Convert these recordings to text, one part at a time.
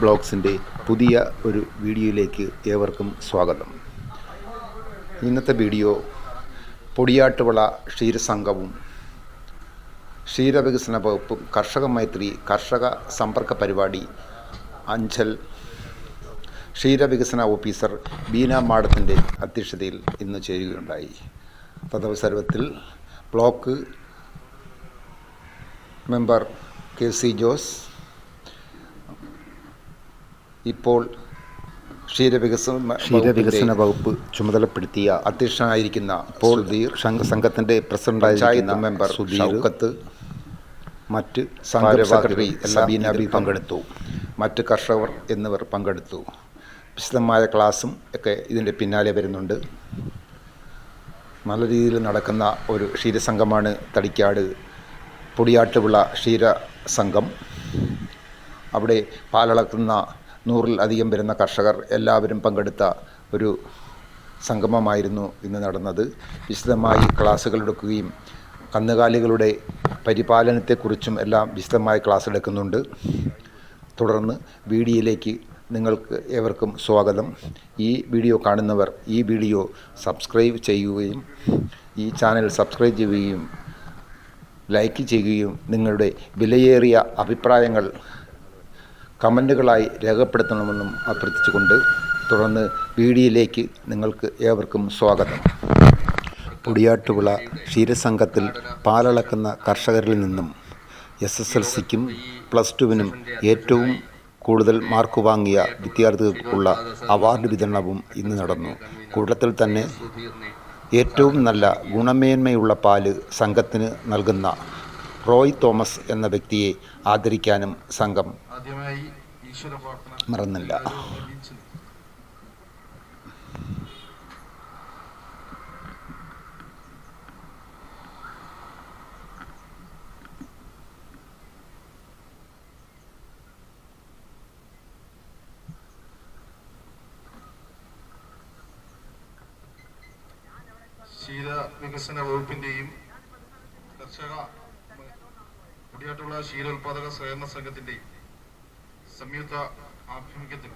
ബ്ലോഗ്സിന്റെ പുതിയ ഒരു വീഡിയോയിലേക്ക് ഏവർക്കും സ്വാഗതം. ഇന്നത്തെ വീഡിയോ പൊടിയാട്ടുവള ക്ഷീരസംഘവും ക്ഷീരവികസന വകുപ്പും കർഷക മൈത്രി കർഷക സമ്പർക്ക പരിപാടി അഞ്ചൽ ക്ഷീരവികസന ഓഫീസർ ബീന മാഡത്തിന്റെ അധ്യക്ഷതയിൽ ഇന്ന് ചേരുകയുണ്ടായി. തദവസരത്തിൽ block member K C Jose ഇപ്പോൾ ക്ഷീരവികസന ക്ഷീരവികസന വകുപ്പ് ചുമതലപ്പെടുത്തിയ അധ്യക്ഷനായിരിക്കുന്ന ഇപ്പോൾ സംഘത്തിന്റെ പ്രസിഡന്റായിരിക്കുന്ന മെമ്പർ ഷൗക്കത്ത് മറ്റ് സെക്രട്ടറി സബീന ബി പങ്കെടുത്തു. മറ്റ് കർഷകർ എന്നിവർ പങ്കെടുത്തു. വിശദമായ ക്ലാസ്സും ഒക്കെ ഇതിന്റെ പിന്നാലെ വരുന്നുണ്ട്. നല്ല രീതിയിൽ നടക്കുന്ന ഒരു ക്ഷീരസംഘമാണ് തടിക്കാട് പൊടിയാട്ടുവിള ക്ഷീര സംഘം അവിടെ പാലളക്കുന്ന നൂറിൽ അധികം വരുന്ന കർഷകർ എല്ലാവരും പങ്കെടുത്ത ഒരു സംഗമമായിരുന്നു ഇന്ന് നടന്നത്. വിശദമായി ക്ലാസ്സുകൾ എടുക്കുകയും കന്നുകാലികളുടെ പരിപാലനത്തെക്കുറിച്ചും എല്ലാം വിശദമായി ക്ലാസ് എടുക്കുന്നുണ്ട്. തുടർന്ന് വീഡിയോയിലേക്ക് നിങ്ങൾക്ക് ഏവർക്കും സ്വാഗതം. ഈ വീഡിയോ കാണുന്നവർ ഈ വീഡിയോ സബ്സ്ക്രൈബ് ചെയ്യുകയും ഈ ചാനൽ സബ്സ്ക്രൈബ് ചെയ്യുകയും ലൈക്ക് ചെയ്യുകയും നിങ്ങളുടെ വിലയേറിയ അഭിപ്രായങ്ങൾ കമന്റുകളായി രേഖപ്പെടുത്തണമെന്നും അഭ്യർത്ഥിച്ചുകൊണ്ട് തുടർന്ന് വീഡിയോയിലേക്ക് നിങ്ങൾക്ക് ഏവർക്കും സ്വാഗതം. പൊടിയാട്ടുവിള ക്ഷീരസംഘത്തിൽ പാലളക്കുന്ന കർഷകരിൽ നിന്നും എസ് എസ് എൽ സിക്കും പ്ലസ് ടുവിനും ഏറ്റവും കൂടുതൽ മാർക്ക് വാങ്ങിയ വിദ്യാർത്ഥികൾക്കുള്ള അവാർഡ് വിതരണവും ഇന്ന് നടന്നു. കൂട്ടത്തിൽ തന്നെ ഏറ്റവും നല്ല ഗുണമേന്മയുള്ള പാൽ സംഘത്തിന് നൽകുന്ന റോയ് തോമസ് എന്ന വ്യക്തിയെ ആദരിക്കാനും സംഘം മറന്നില്ല. ക്ഷീര വികസന വകുപ്പിന്റെയും കർഷക കുടിയാട്ടുള്ള ക്ഷീരോത്പാദക സഹകരണ സംഘത്തിന്റെ സംയുക്ത ആഭിമുഖ്യത്തിൽ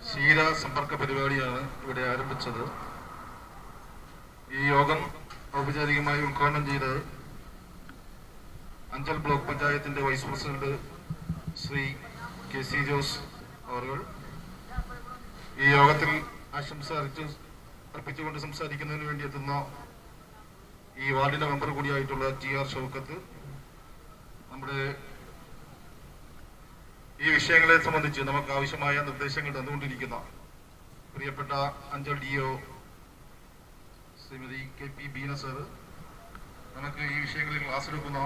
ക്ഷീര സമ്പർക്ക പരിപാടിയാണ് ഇവിടെ ആരംഭിച്ചത്. ഈ യോഗം ഔപചാരികമായി ഉദ്ഘാടനം ചെയ്തത് അഞ്ചൽ ബ്ലോക്ക് പഞ്ചായത്തിന്റെ vice president Shri K C Jose അവർ ഈ യോഗത്തിൽ ആശംസ അറിച്ചു അർപ്പിച്ചുകൊണ്ട് സംസാരിക്കുന്നതിന് വേണ്ടി എത്തുന്ന ഈ വാർഡിന്റെ മെമ്പർ കൂടിയായിട്ടുള്ള ടി ആർ ഷൗക്കത്ത് നമ്മുടെ ഈ വിഷയങ്ങളെ സംബന്ധിച്ച് നമുക്ക് ആവശ്യമായ നിർദ്ദേശങ്ങൾ തന്നുകൊണ്ടിരിക്കുന്ന പ്രിയപ്പെട്ട Anchal D O Shrimati K P Beena sir നമുക്ക് ഈ വിഷയങ്ങളിൽ ക്ലാസ് എടുക്കുന്ന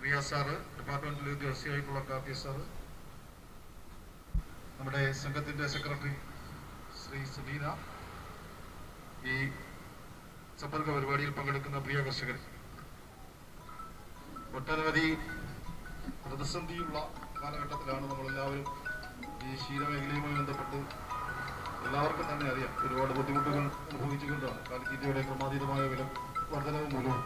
പ്രിയ സാറ് ഡിപ്പാർട്ട്മെന്റിലെ ഉദ്യോഗസ്ഥയായിട്ടുള്ള കാർത്തിയ സാറ് നമ്മുടെ സംഘത്തിന്റെ സെക്രട്ടറി ശ്രീ സുബീന ഈ സമ്പർക്ക പരിപാടിയിൽ പങ്കെടുക്കുന്ന പ്രിയ കർഷകർ. ഒട്ടനവധി പ്രതിസന്ധിയുള്ള കാലഘട്ടത്തിലാണ് നമ്മളെല്ലാവരും ഈ ക്ഷീരമേഖലയുമായി ബന്ധപ്പെട്ട് എല്ലാവർക്കും തന്നെ അറിയാം ഒരുപാട് ബുദ്ധിമുട്ടുകൾ അനുഭവിച്ചുകൊണ്ടാണ് കാലിത്തീറ്റയുടെ ക്രമാതീതമായ വില വർധനവ് മൂലവും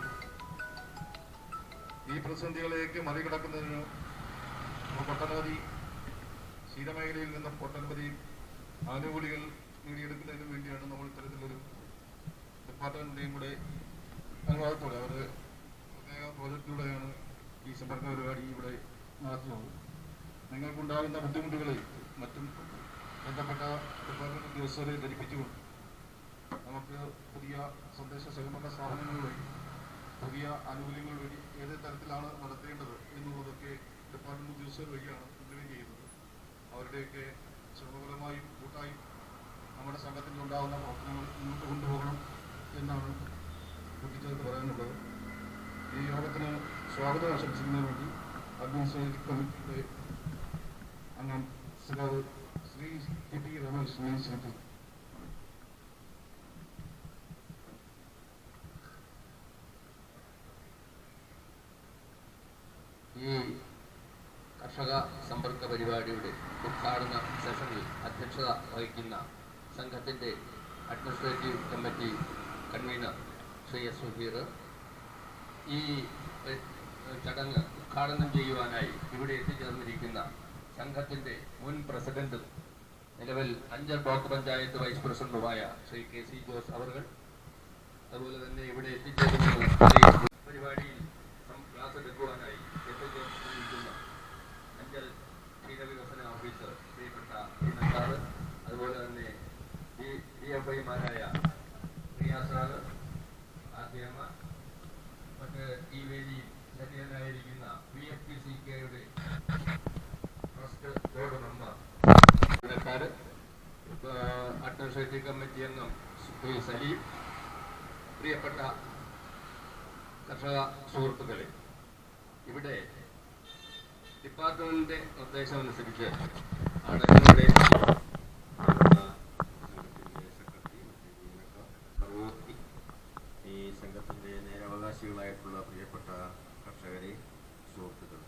ഈ പ്രതിസന്ധികളെയൊക്കെ മറികടക്കുന്നതിന് ഒട്ടനവധി ക്ഷീരമേഖലയിൽ നിന്നും ഒട്ടനവധി ആനുകൂല്യങ്ങൾ നേടിയെടുക്കുന്നതിനു വേണ്ടിയാണ് നമ്മൾ ഇത്തരത്തിലൊരു ഡിപ്പാർട്ട്മെന്റിന്റെയും കൂടെ അനുവാദത്തോടെ അവർ പ്രത്യേക പ്രോജക്റ്റിലൂടെയാണ് ഈ സമ്പർക്ക പരിപാടി ഇവിടെ നടത്തുന്നത്. നിങ്ങൾക്കുണ്ടാകുന്ന ബുദ്ധിമുട്ടുകളെ മറ്റും ബന്ധപ്പെട്ട ഡിപ്പാർട്ട്മെന്റ് ഉദ്യോഗസ്ഥരെ ധരിപ്പിച്ചുകൊണ്ട് നമുക്ക് പുതിയ സന്ദേശ സഹകരണ സ്ഥാപനങ്ങൾ പുതിയ ആനുകൂല്യങ്ങൾ വഴി ഏത് തരത്തിലാണ് നടത്തേണ്ടത് എന്നുള്ളതൊക്കെ ഡിപ്പാർട്ട്മെന്റ് ഉദ്യോഗസ്ഥർ വഴിയാണ് ഇംപ്ലിമെന്റ് ചെയ്യുന്നത്. അവരുടെയൊക്കെ ശ്രമഫലമായും കൂട്ടായും നമ്മുടെ സംഘത്തിൽ ഉണ്ടാകുന്ന പ്രവർത്തനങ്ങൾ മുന്നോട്ട് കൊണ്ടുപോകണം എന്നാണ് കുട്ടിച്ചേർത്ത് പറയാനുള്ളത്. ഈ യോഗത്തിന് സ്വാഗതം ആശംസിക്കുന്നതിന് വേണ്ടി അഡ്മിനിസ്ട്രേറ്റീവ് കമ്മിറ്റിയുടെ അംഗം സഖാവ് ശ്രീ കെ പി രമേശ് ക്ഷണിച്ചു ഈ കർഷക സമ്പർക്ക പരിപാടിയുടെ ഉദ്ഘാടന സെഷനിൽ അധ്യക്ഷത വഹിക്കുന്ന സംഘത്തിന്റെ administrative committee convener Shri S Sudheer ഈ ചടങ്ങ് ഉദ്ഘാടനം ചെയ്യുവാനായി ഇവിടെ എത്തിച്ചേർന്നിരിക്കുന്ന സംഘത്തിന്റെ മുൻ പ്രസിഡന്റും നിലവിൽ അഞ്ചൽ ബ്ലോക്ക് പഞ്ചായത്ത് വൈസ് പ്രസിഡന്റുമായ ശ്രീ കെ സി ജോസ് അവർ അതുപോലെ തന്നെ ഇവിടെ എത്തിച്ചേർന്നിരിക്കുന്ന പരിപാടിയിൽ ക്ലാസ് എടുക്കുവാനായി എത്തിച്ചേർന്നിരിക്കുന്ന അഞ്ചൽ ക്ഷീരവികസന ഓഫീസർ ശ്രീപ്പെട്ട അതുപോലെ തന്നെ ഡി എഫ് ഐമാരായ പ്രിയ സാറ് ആദ്യമ്മ മറ്റ് ഈ വേദിയിൽ സന്നിധനായിരിക്കുന്ന വി എഫ് പി സി കെയുടെ ട്രസ്റ്റ് ബോർഡ് മെമ്പർ ജീവനക്കാര് അഡ്മിനിസ്ട്രേറ്റീവ് കമ്മിറ്റി അംഗം ശ്രീ സലീം പ്രിയപ്പെട്ട കർഷക സുഹൃത്തുക്കളെ ഇവിടെ ഡിപ്പാർട്ട്മെന്റിന്റെ നിർദ്ദേശം അനുസരിച്ച് ആണ് ഇവിടെ സർവോക്തി ഈ സംഘത്തിന്റെ നേരവകാശികളായിട്ടുള്ള പ്രിയപ്പെട്ട കർഷകരെ സുഹൃത്തുക്കൾ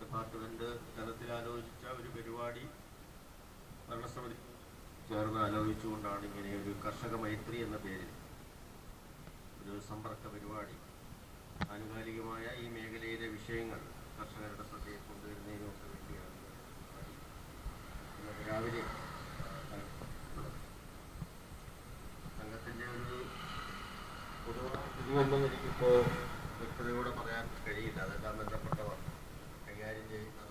ഡിപ്പാർട്ട്മെന്റ് ആലോചിച്ച ഒരു പരിപാടി ഭരണസമിതി ചേർന്ന് ആലോചിച്ചുകൊണ്ടാണ് ഇങ്ങനെ ഒരു കർഷക മൈത്രി എന്ന പേരിൽ ഒരു സമ്പർക്ക പരിപാടി. ആനുകാലികമായ ഈ മേഖലയിലെ വിഷയങ്ങൾ കർഷകരുടെ ശ്രദ്ധയിൽ കൊണ്ടുവരുന്നതിനൊക്കെ വേണ്ടിയാണ് രാവിലെ സംഘത്തിന്റെ ഒരു പൊതുവായ ഇതൊന്നും എനിക്കിപ്പോൾ വ്യക്തതയോടെ പറയാൻ കഴിയില്ല. അതെല്ലാം ബന്ധപ്പെട്ടവർ കൈകാര്യം ചെയ്യുന്നത്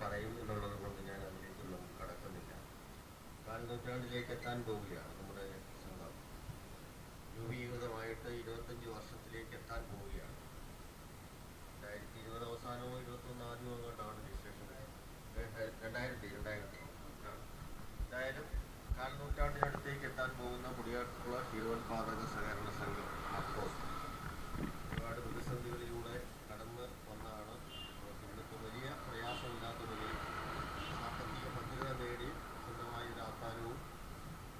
പറയും എന്നുള്ളത് കൊണ്ട് ഞാൻ അതിലേക്കൊന്നും കടക്കുന്നില്ല. കാൽ നൂറ്റാണ്ടിലേക്ക് എത്താൻ പോവുകയാണ് നമ്മുടെ സംഘം രൂപീകൃതമായിട്ട് ഇരുപത്തഞ്ച് വർഷത്തിലേക്ക് എത്താൻ പോവുകയാണ് രണ്ടായിരത്തി ഇരുപത് അവസാനമോ ഇരുപത്തൊന്ന് ആദ്യമോ കണ്ടാണ് രജിസ്ട്രേഷൻ രണ്ടായിരത്തി രണ്ടായിരത്തി ആ. എന്തായാലും കാൽ നൂറ്റാണ്ടിനടുത്തേക്ക് എത്താൻ പോകുന്ന മുടിയാട്ടുള്ള ക്ഷീരോത്പാദക സഹകരണ സംഘം അപ്പോസ് ഒരുപാട് പ്രതിസന്ധികളിലൂടെ കടന്ന് വന്നാണ് നമുക്ക് ഇന്നത്തെ വലിയ പ്രയാസമില്ലാത്ത നിലയിൽ സാമ്പത്തിക ഭദ്രത നേടി സ്വന്തമായ ഒരു ആസ്ഥാനവും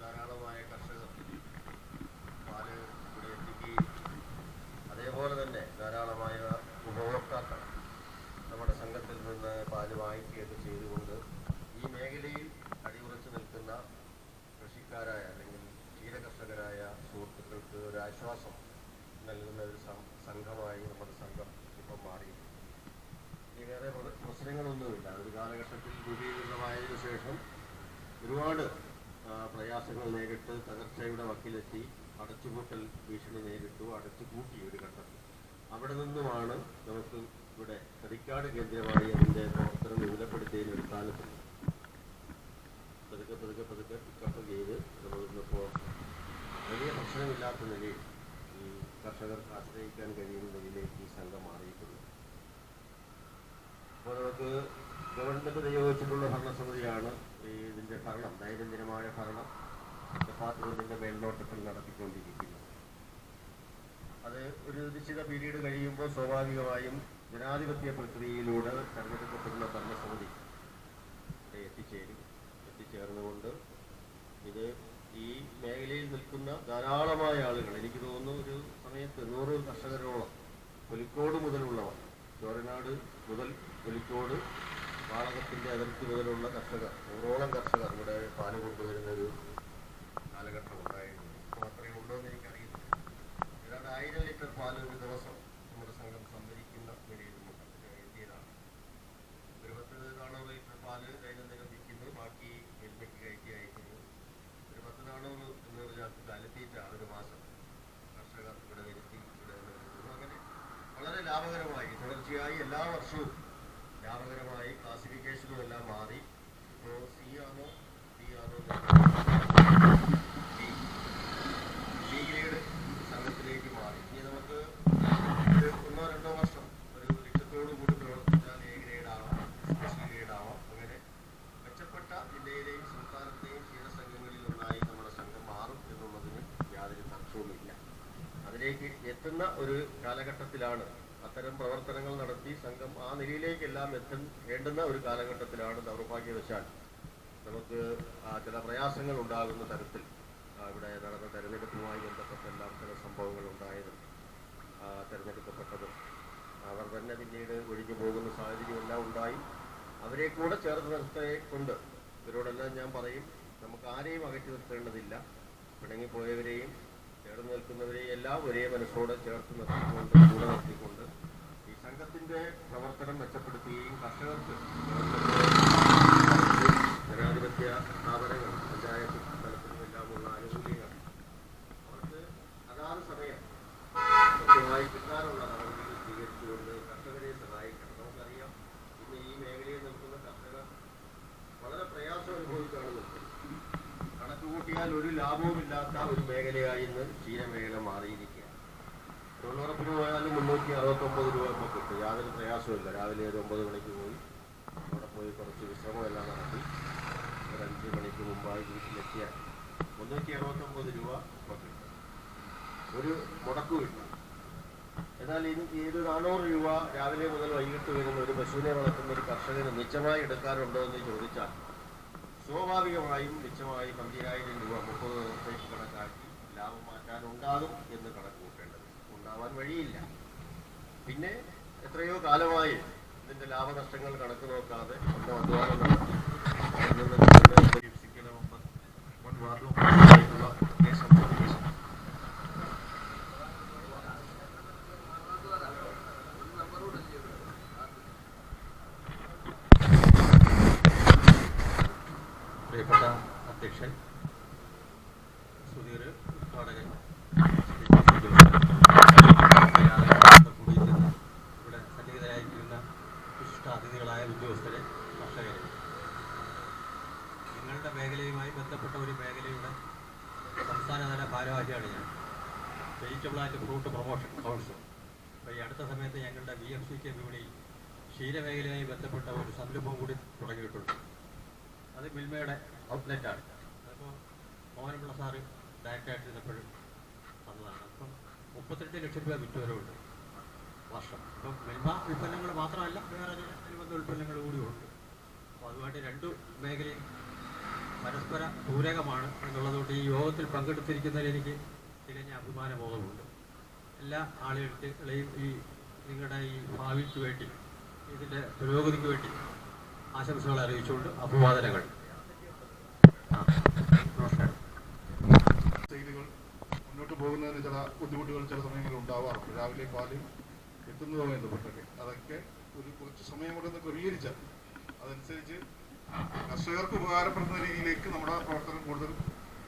ധാരാളമായ കർഷകർ പാൽ ഇവിടെ എത്തിക്കുകയും അതേപോലെ തന്നെ ധാരാളമായ ഉപഭോക്താക്കൾ നമ്മുടെ സംഘത്തിൽ നിന്ന് ചെയ്തു ചെയ്തുകൊണ്ട് ഈ മേഖലയിൽ അടിയുറച്ചു നിൽക്കുന്ന കൃഷിക്കാരായ അല്ലെങ്കിൽ ക്ഷീരകർഷകരായ സുഹൃത്തുക്കൾക്ക് ഒരു ആശ്വാസം നൽകുന്ന ഒരു സംഘമായി നമ്മുടെ സംഘം ഇപ്പം മാറി ഇനി വേറെ പ്ര- പ്രശ്നങ്ങളൊന്നുമില്ല. ഒരു കാലഘട്ടത്തിൽ രൂപീകൃതമായതിനു ശേഷം ഒരുപാട് പ്രയാസങ്ങൾ നേരിട്ട് തകർച്ചയുടെ വക്കിലെത്തി അടച്ചുപൂട്ടൽ ഭീഷണി നേരിട്ടു അടച്ചു കൂട്ടി ഒരു ഘട്ടത്തിൽ. അവിടെ നിന്നുമാണ് നമുക്ക് ഇവിടെ കടിക്കാട് കേന്ദ്രമായി അതിന്റെ പ്രവർത്തനം വിപുലപ്പെടുത്തിയതിന് ഒരു കാലത്തുണ്ട്. പതുക്കെ പതുക്കെ പതുക്കെ പിക്കപ്പ് ചെയ്ത് നമ്മൾ ഇന്നിപ്പോൾ വലിയ പ്രശ്നമില്ലാത്ത നിലയിൽ ഈ കർഷകർക്ക് ആശ്രയിക്കാൻ കഴിയുന്ന നിലയിലേക്ക് ഈ സംഘം മാറിയിട്ടുണ്ട്. അപ്പോൾ നമുക്ക് ഗവൺമെന്റ് നിയോഗിച്ചിട്ടുള്ള ഭരണസമിതിയാണ് ഈ ഇതിന്റെ ഭരണം ദൈനംദിനമായ ഭരണം. ഡിപ്പാർട്ട്മെന്റിന്റെ മേൽനോട്ടത്തിൽ നടത്തിക്കൊണ്ടിരിക്കുന്നത്. അത് ഒരു നിശ്ചിത പീരീഡ് കഴിയുമ്പോൾ സ്വാഭാവികമായും ജനാധിപത്യ പ്രക്രിയയിലൂടെ തെരഞ്ഞെടുക്കപ്പെടുന്ന ഭരണസമിതി എത്തിച്ചേരും. എത്തിച്ചേർന്നുകൊണ്ട് ഇത് ഈ മേഖലയിൽ നിൽക്കുന്ന ധാരാളമായ ആളുകൾ എനിക്ക് തോന്നുന്നു ഒരു സമയത്ത് നൂറ് കർഷകരോളം പുലിക്കോട് മുതലുള്ളവർ ചോരനാട് മുതൽ പുലിക്കോട് വാളകത്തിന്റെ അതിർത്തി മുതലുള്ള കർഷകർ നൂറോളം കർഷകർ ഇവിടെ പാൽ കൊണ്ടുവരുന്ന ഒരു കാലഘട്ടം ഉണ്ടായിരുന്നു. അത്രയും ഉണ്ടോ എന്ന് എനിക്കറിയില്ല. ഏതാണ്ട് ആയിരം ലിറ്റർ പാൽ ഒരു ദിവസം നമ്മുടെ സംഘം സംഭരിക്കുന്ന നിലയിൽ നമുക്ക് എത്തിയതാണ് നാനൂറ് ലിറ്റർ പാൽ ദൈനംദിനം വിൽക്കുന്നു? ബാക്കി മിൽമയ്ക്ക് കയറ്റി അയക്കുന്നു. ഒരു പത്ത് നാനൂറ് എണ്ണൂറ് ചാക്ക് കാലത്തീറ്റാണ് ഒരു മാസം ഇവിടെ വരുത്തി ഇവിടെ അങ്ങനെ വളരെ ലാഭകരമായി തുടർച്ചയായി എല്ലാ വർഷവും ലാഭകരമായി ക്ലാസിഫിക്കേഷനും എല്ലാം മാറി. ഇപ്പോൾ സി ആണോ ഡി ആണോ ഡി ഡി ഗ്രേഡ് സംഘത്തിലേക്ക് മാറി ഇനി നമുക്ക് ഒരു ഒന്നോ രണ്ടോ വർഷം ഒരു ലക്ഷ്യത്തോടു കൂടി പ്രവർത്തിച്ചാൽ എ ഗ്രേഡ് ആവാം സ്പെഷ്യൽ ഗ്രേഡ് ആവാം അങ്ങനെ മെച്ചപ്പെട്ട ജില്ലയിലെയും സംസ്ഥാനത്തെയും ക്ഷീരസംഘങ്ങളിൽ ഒന്നായി നമ്മുടെ സംഘം മാറും എന്നുള്ളതിന് യാതൊരു തർക്കവുമില്ല അതിലേക്ക് എത്തുന്ന ഒരു കാലഘട്ടത്തിലാണ് അത്തരം പ്രവർത്തനങ്ങൾ നടത്തി സംഘം ആ നിലയിലേക്കെല്ലാം എത്താൻ വേണ്ടുന്ന ഒരു കാലഘട്ടത്തിലാണ് ദൗർഭാഗ്യവശാൽ നമുക്ക് ആ ചില പ്രയാസങ്ങൾ ഉണ്ടാകുന്ന തരത്തിൽ ആ ഇവിടെ നടന്ന തെരഞ്ഞെടുപ്പുമായി ബന്ധപ്പെട്ടെല്ലാം ചില സംഭവങ്ങൾ ഉണ്ടായതും ആ തിരഞ്ഞെടുക്കപ്പെട്ടതും അവർ തന്നെ പിന്നീട് ഒഴിഞ്ഞു പോകുന്ന സാഹചര്യമെല്ലാം ഉണ്ടായി. അവരെ കൂടെ ചേർത്ത് നിർത്തേ കൊണ്ട് ഇവരോടെല്ലാം ഞാൻ പറയും നമുക്ക് ആരെയും അകറ്റി നിർത്തേണ്ടതില്ല. പിണങ്ങിപ്പോയവരെയും ചേർന്ന് നിൽക്കുന്നവരെയും എല്ലാം ഒരേ മനസ്സോടെ ചേർത്ത് നിർത്തിക്കൊണ്ട് കൂടെ നിർത്തിക്കൊണ്ട് ഈ സംഘത്തിന്റെ പ്രവർത്തനം മെച്ചപ്പെടുത്തുകയും കർഷകർക്ക് ജനാധിപത്യ സ്ഥാപനങ്ങൾ പഞ്ചായത്ത് തലത്തിലുമെല്ലാമുള്ള ആനുകൂല്യങ്ങൾ അവർക്ക് അതാത് സമയം കൃത്യമായി കിട്ടാനുള്ള നടപടികൾ സ്വീകരിച്ചുകൊണ്ട് കർഷകരെ സഹായിക്കണം നമുക്കറിയാം ഇന്ന് ഈ മേഖലയിൽ നിൽക്കുന്ന കർഷകർ വളരെ ഒരു ലാഭവും ഇല്ലാത്ത ഒരു മേഖലയായി ഇന്ന് ക്ഷീരമേഖല മാറിയിരിക്കുകയാണ്. തൊഴിലുറപ്പിന് പോയാലും മുന്നൂറ്റി അറുപത്തൊമ്പത് രൂപ ഇപ്പോൾ കിട്ടും. യാതൊരു പ്രയാസമില്ല രാവിലെ ഒരു ഒമ്പത് മണിക്ക് പോയി അവിടെ പോയി കുറച്ച് വിശ്രമമെല്ലാം നടത്തി ഒരു അഞ്ച് മണിക്ക് മുമ്പായി വീട്ടിലെത്തിയാൽ മുന്നൂറ്റി അറുപത്തൊമ്പത് രൂപ ഇപ്പോൾ കിട്ടും. ഒരു മുടക്കുമില്ല എന്നാൽ ഇനി ഇത് നാനൂറ് രൂപ രാവിലെ മുതൽ വൈകിട്ട് വരുന്ന ഒരു പശുവിനെ വളർത്തുന്ന ഒരു കർഷകന് മിച്ചമായി എടുക്കാറുണ്ടോ എന്ന് ചോദിച്ചാൽ സ്വാഭാവികമായും മിച്ചമായി പന്തിരായിരം രൂപ മുപ്പത് ദിവസത്തേക്ക് കണക്കാക്കി ലാഭം മാറ്റാനുണ്ടാകും എന്ന് കണക്ക് കൂട്ടേണ്ടത് ഉണ്ടാവാൻ വഴിയില്ല. പിന്നെ എത്രയോ കാലമായി ഇതിന്റെ ലാഭനഷ്ടങ്ങൾ കണക്ക് നോക്കാതെ അധ്വാനം നടത്തി. അതിഥികളായ ഉദ്യോഗസ്ഥരെ കർഷകരെ. നിങ്ങളുടെ മേഖലയുമായി ബന്ധപ്പെട്ട ഒരു മേഖലയുടെ സംസ്ഥാനതല ഭാരവാഹിയാണ് ഞാൻ. Vegetable and fruit promotion council. അപ്പോൾ ഈ അടുത്ത സമയത്ത് ഞങ്ങളുടെ ബി എഫ് സി കെ വിപണിയിൽ ക്ഷീരമേഖലയുമായി ബന്ധപ്പെട്ട ഒരു സംരംഭം കൂടി തുടങ്ങിയിട്ടുണ്ട്. അത് മിൽമയുടെ ഔട്ട്ലെറ്റാണ്. അതിപ്പോൾ മോഹനപിള്ള സാറ് ഡയറക്റ്റായിട്ട് ഡയറക്റ്റായിട്ടിരുന്നപ്പോഴും വന്നതാണ് അപ്പം മുപ്പത്തെട്ട് ലക്ഷം രൂപ വിറ്റുവരവുണ്ട്. വർഷം. ഇപ്പം മിൽമ ഉൽപ്പന്നങ്ങൾ മാത്രമല്ല വേറെ അനുബന്ധ ഉൽപ്പന്നങ്ങൾ കൂടിയുണ്ട് അപ്പോൾ അതുമായിട്ട് രണ്ട് മേഖലയും പരസ്പര പൂരകമാണ് എന്നുള്ളതുകൊണ്ട് ഈ യോഗത്തിൽ പങ്കെടുത്തിരിക്കുന്നതിൽ എനിക്ക് തികഞ്ഞ അഭിമാനബോധമുണ്ട്. എല്ലാ ആളുകളെയും ഈ നിങ്ങളുടെ ഈ ഭാവിക്ക് വേണ്ടി ഇതിന്റെ പുരോഗതിക്ക് വേണ്ടി ആശംസകൾ അറിയിച്ചുകൊണ്ട് അഭിവാദനങ്ങൾ. മുന്നോട്ട് പോകുന്നതിന് ചില ബുദ്ധിമുട്ടുകൾ ചില സമയങ്ങളിൽ ഉണ്ടാവാറുണ്ട്. രാവിലെ പാൽ എത്തുന്നതുമായി ബന്ധപ്പെട്ടൊക്കെ അതൊക്കെ ഒരു കുറച്ച് സമയം കൂടെ ഒന്ന് ക്രമീകരിച്ചാൽ അതനുസരിച്ച് കർഷകർക്ക് ഉപകാരപ്പെടുന്ന രീതിയിലേക്ക് നമ്മുടെ പ്രവർത്തനം കൂടുതൽ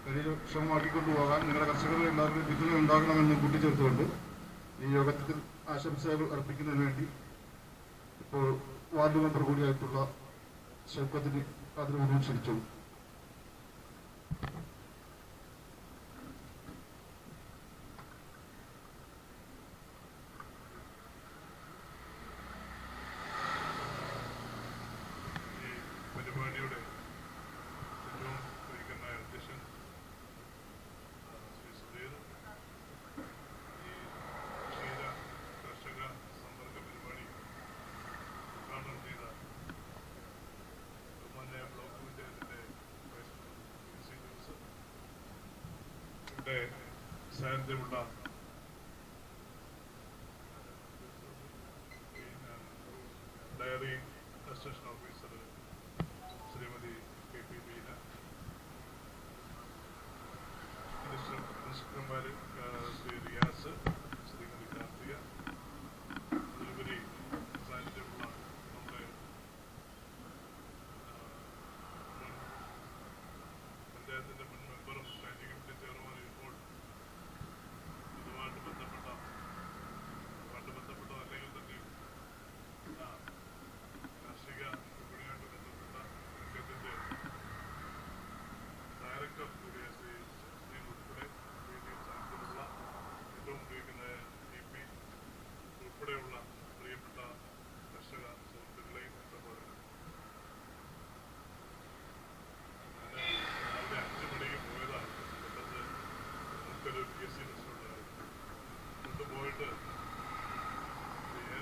കാര്യക്ഷമമാക്കി കൊണ്ടുപോകാൻ നിങ്ങളുടെ കർഷകർ എല്ലാവർക്കും പിന്തുണ ഉണ്ടാകണമെന്ന് കൂട്ടിച്ചേർത്തുകൊണ്ട് ഈ യോഗത്തിൽ ആശംസകൾ അർപ്പിക്കുന്നതിന് വേണ്ടി ഇപ്പോൾ വാർഡ് മെമ്പർ കൂടിയായിട്ടുള്ള ഷൗക്കത്തിന് അതിന് ഈ പരിപാടിയുടെ ഏറ്റവും പ്രിയങ്കരനായ അധ്യക്ഷൻ ആ, ശ്രീ സുധീർ ഈ ക്ഷീര കർഷക സമ്പർക്ക പരിപാടി ഉദ്ഘാടനം ചെയ്ത ബഹുമാന്യ ബ്ലോക്ക് പഞ്ചായത്തിന്റെ vice president P C Joseph ഇവിടെ സാന്നിധ്യമുള്ള dairy assistant officer Shrimathi K P Beena. മിനിസ്റ്റർമാർ Shri Riyas.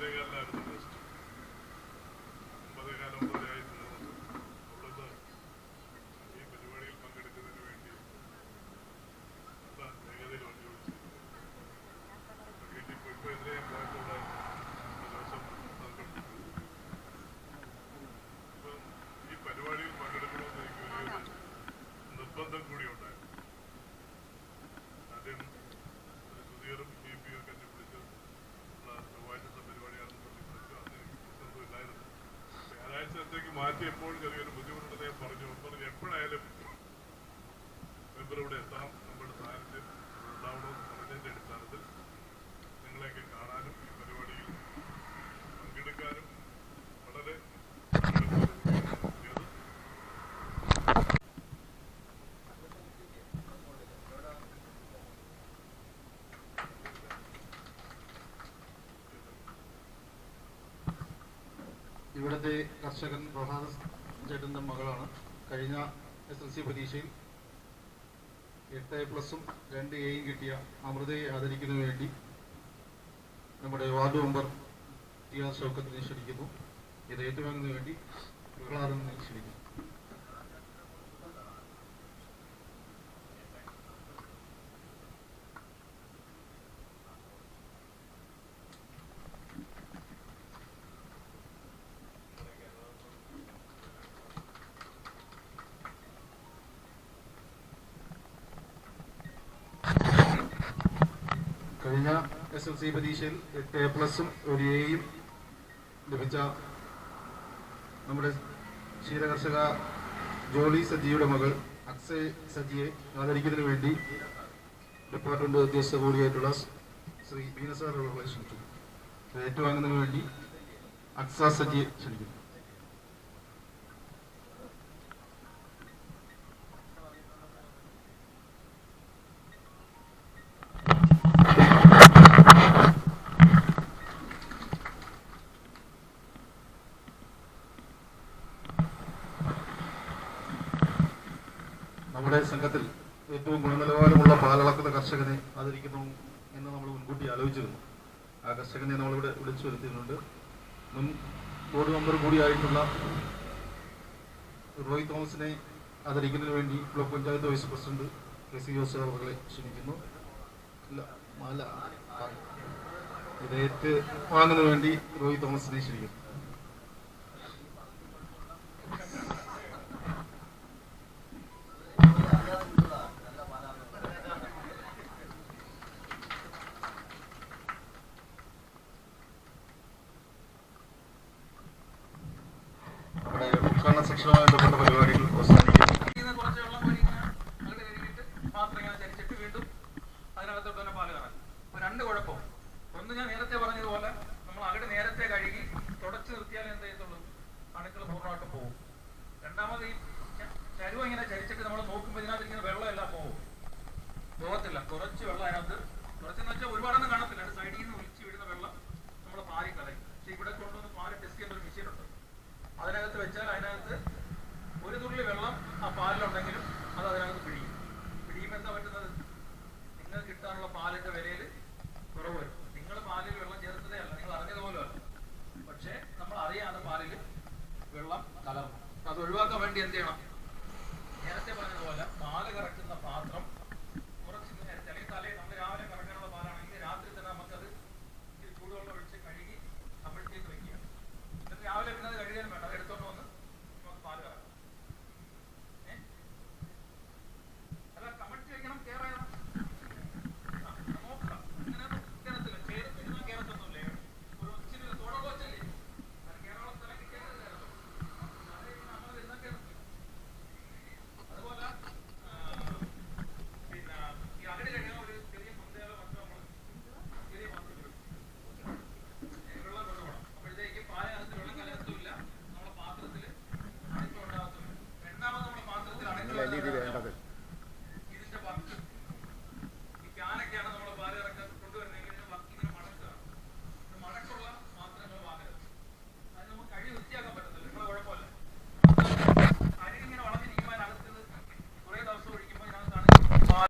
Yere gelirler. മാറ്റിയപ്പോൾ ചെറിയൊരു ബുദ്ധിമുട്ടുണ്ടെന്ന് ഞാൻ പറഞ്ഞു. പറഞ്ഞു എപ്പോഴായാലും മെമ്പർ ഇവിടെ എത്തണം. നമ്മുടെ സാന്നിധ്യം ഉണ്ടാവണമെന്ന് പറഞ്ഞതിന്റെ അടിസ്ഥാനത്തിൽ നിങ്ങളെയൊക്കെ കാണാനും ഈ പരിപാടിയിൽ പങ്കെടുക്കാനും വളരെ ചെയ്തു. ഇവിടുത്തെ കർഷകൻ പ്രഭാത ചേട്ടന്റെ മകളാണ്. കഴിഞ്ഞ എസ് എൽ സി പരീക്ഷയിൽ എട്ട് എ പ്ലസും രണ്ട് എയും കിട്ടിയ അമൃതയെ ആദരിക്കുന്നതിന് വേണ്ടി നമ്മുടെ വാർഡ് മെമ്പർ ടി ആർ ഷൗക്കത്തിനെ ക്ഷണിക്കുന്നു. ഇത് ഏറ്റുവാങ്ങുന്നതിന് വേണ്ടി പ്രഹ്ലാദനെ ക്ഷണിക്കുന്നു. കഴിഞ്ഞ എസ് എൽ സി പരീക്ഷയിൽ എട്ട് എ പ്ലസും ഒരു എയും ലഭിച്ച നമ്മുടെ ക്ഷീരകർഷക ജോളി സജിയുടെ മകൾ അക്സയ് സജിയെ ആദരിക്കുന്നതിന് വേണ്ടി ഡിപ്പാർട്ട്മെന്റ് ഉദ്യോഗസ്ഥ കൂടിയായിട്ടുള്ള ശ്രീ ബീനസാർ ക്ഷണിച്ചു ഏറ്റുവാങ്ങുന്നതിന് വേണ്ടി അക്സ സജിയെ ക്ഷണിക്കുന്നു നമ്മുടെ സംഘത്തിൽ ഏറ്റവും ഗുണനിലവാരമുള്ള പാലളക്കുന്ന കർഷകനെ ആദരിക്കുന്നു എന്ന് നമ്മൾ മുൻകൂട്ടി ആലോചിച്ചിരുന്നു ആ കർഷകനെ നമ്മളിവിടെ വിളിച്ചു വരുത്തിയിട്ടുണ്ട്. മുൻ ബോർഡ് മെമ്പർ കൂടിയായിട്ടുള്ള റോയ് തോമസിനെ ആദരിക്കുന്നതിന് വേണ്ടി block panchayat vice president K C Joseph അവരെ ക്ഷണിക്കുന്നു. മാല. വാങ്ങുന്നതിന് വേണ്ടി റോയ് തോമസിനെ ക്ഷണിക്കുന്നു. ഒഴിവാക്കാൻ വേണ്ടി എന്ത് ചെയ്യണം